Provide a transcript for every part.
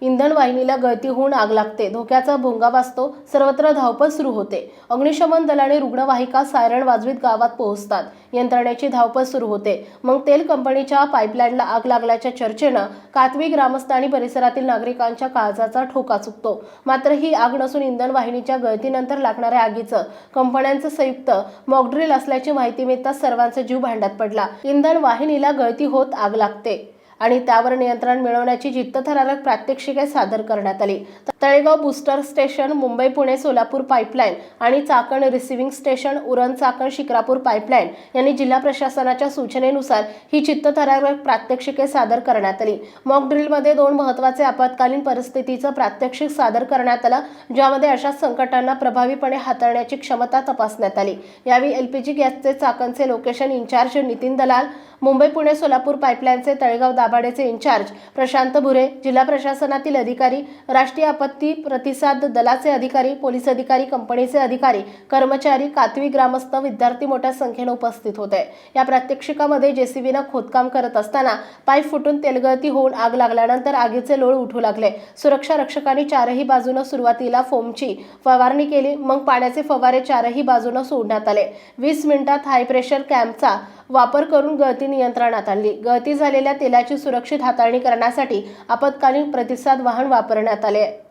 इंधन वाहिनीला गळती होऊन आग लागते. धोक्याचा भोंगा वाजतो. सर्वत्र धावपळ सुरू होते. अग्निशमन दलाने रुग्णवाहिका सायरन वाजवीत गावात पोहोचतात. यंत्रणेची धावपळ सुरू होते. मग तेल कंपनीच्या पाईपलाईनला आग लागल्याच्या चर्चेनं कातवी ग्रामस्थ आणि परिसरातील नागरिकांच्या काळजाचा ठोका चुकतो. मात्र ही आग नसून इंधन वाहिनीच्या गळतीनंतर लागणाऱ्या आगीचं कंपन्यांचं संयुक्त मॉकड्रिल असल्याची माहिती मिळताच सर्वांचा जीव भांड्यात पडला. इंधन वाहिनीला गळती होत आग लागते. आणि त्यावर नियंत्रण मिळवण्याची जित्तथरारक प्रात्यक्षिके सादर करण्यात आली. Talegaon booster station Mumbai Pune Solapur pipeline आणि Chakan receiving station Uran Chakan Shikrapur pipeline यांनी जिल्हा प्रशासनाच्या सूचनेनुसार ही चित्तथरारक प्रात्यक्षिके सादर करण्यात आली. मॉक ड्रिलमध्ये दोन महत्त्वाचे आपत्कालीन परिस्थितीचं प्रात्यक्षिक सादर करण्यात आलं ज्यामध्ये अशा संकटांना प्रभावीपणे हाताळण्याची क्षमता तपासण्यात आली. यावेळी एलपीजी गॅसचे चाकणचे लोकेशन इन्चार्ज नितीन दलाल मुंबई पुणे सोलापूर पाईपलाईनचे तळेगाव दाभाडेचे इन्चार्ज प्रशांत भुरे जिल्हा प्रशासनातील अधिकारी राष्ट्रीय आपत्ती प्रतिसाद दलाचे अधिकारी पोलीस अधिकारी कंपनीचे अधिकारी कर्मचारी कातवी ग्रामस्थ विद्यार्थी मोठ्या संख्येने उपस्थित होते. या प्रात्यक्षिकामध्ये जेसीबीनं खोदकाम करत असताना पाईप फुटून तेलगळती होऊन आग लागल्यानंतर आगीचे लोळ उठू लागले. सुरक्षा रक्षकांनी चारही बाजूनं सुरुवातीला फोमची फवारणी केली मग पाण्याचे फवारे चारही बाजूनं सोडण्यात आले. वीस मिनिटात हाय प्रेशर कॅम्पचा वापर करून गळती नियंत्रणात आणली. गळती झालेल्या तेलाची सुरक्षित हाताळणी करण्यासाठी आपत्कालीन प्रतिसाद वाहन वापरण्यात आले.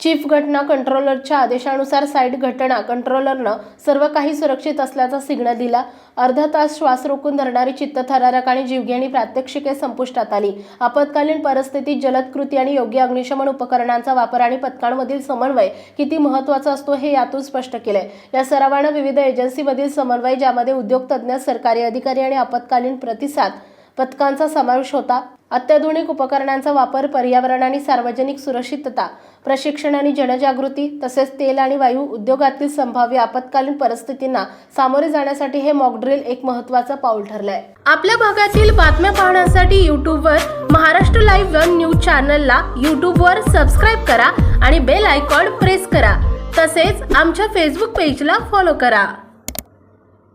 चीफ घटना कंट्रोलरच्या आदेशानुसार साईट घटना कंट्रोलरनं सर्व काही सुरक्षित असल्याचा सिग्नल दिला. अर्धा तास श्वास रोखून धरणारी चित्तथरारक आणि जीवघेणी प्रात्यक्षिके संपुष्टात आली. आपत्कालीन परिस्थितीत जलद कृती आणि योग्य अग्निशमन उपकरणांचा वापर आणि पथकांमधील समन्वय किती महत्त्वाचा असतो हे यातून स्पष्ट केलंय. या सरावानं विविध एजन्सीमधील समन्वय ज्यामध्ये उद्योग तज्ज्ञ सरकारी अधिकारी आणि आपत्कालीन प्रतिसाद पथकांचा समावेश होता. अत्याधुनिक उपकरणांचा वापर पर्यावरण आणि सार्वजनिक सुरक्षितता प्रशिक्षण आणि जनजागृती तसेच तेल आणि वायू उद्योगातील संभाव्य आपत्कालीन परिस्थितींना सामोरे जाण्यासाठी हे मॉकड्रिल एक महत्वाचं पाऊल ठरलंय. आपल्या भागातील बातम्या पाहण्यासाठी युट्यूबवर महाराष्ट्र लाईव्ह वन न्यूज चॅनलला युट्यूबवर सबस्क्राईब करा आणि बेल आयकॉन प्रेस करा. तसेच आमच्या फेसबुक पेजला फॉलो करा.